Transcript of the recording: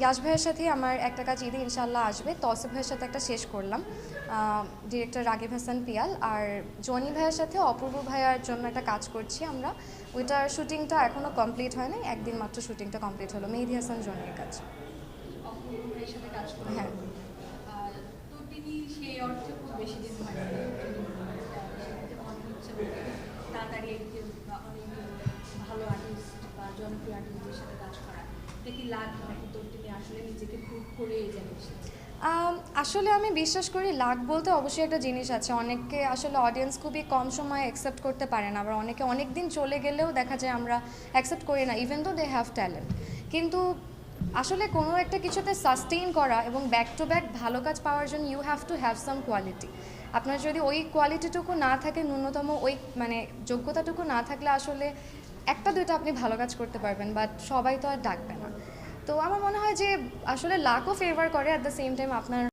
ইয়াশ ভাইয়ের সাথে আমার একটা কাজ ঈদে ইনশাল্লাহ আসবে। তসিফ ভাইয়ের সাথে একটা শেষ করলাম। ডিরেক্টর রাগিব হাসান পিয়াল আর জনি ভাইয়ের সাথে অপূর্ব ভাইয়ার জন্য একটা কাজ করছি আমরা। ওইটার শুটিংটা এখনও কমপ্লিট হয়নি একদিন মাত্র শুটিংটা কমপ্লিট হলো। মেহেদি হাসান জনির কাজ। হ্যাঁ। হয় তাড়াতাড়ি ভালো আর্টিস্ট বা জনপ্রিয় আর্টিস্টদের সাথে কাজ করা আসলে আমি বিশ্বাস করি লাক বলতে অবশ্যই একটা জিনিস আছে। অনেককে আসলে অডিয়েন্স খুবই কম সময়ে অ্যাকসেপ্ট করতে পারে না। আবার অনেকে অনেক দিন চলে গেলেও দেখা যায় আমরা অ্যাকসেপ্ট করি না ইভেন তো দে হ্যাভ ট্যালেন্ট কিন্তু আসলে কোনো একটা কিছুতে সাস্টেইন করা এবং ব্যাক টু ব্যাক ভালো কাজ পাওয়ার জন্য you have to have some quality আপনার যদি ওই কোয়ালিটিটুকু না থাকে, ন্যূনতম ওই মানে যোগ্যতাটুকু না থাকলে আসলে একটা, দুইটা আপনি ভালো কাজ করতে পারবেন বাট সবাই তো আর ডাকবে না। তো আমার মনে হয় যে আসলে লাকও ফেভার করে অ্যাট দ্য সেম টাইম আপনার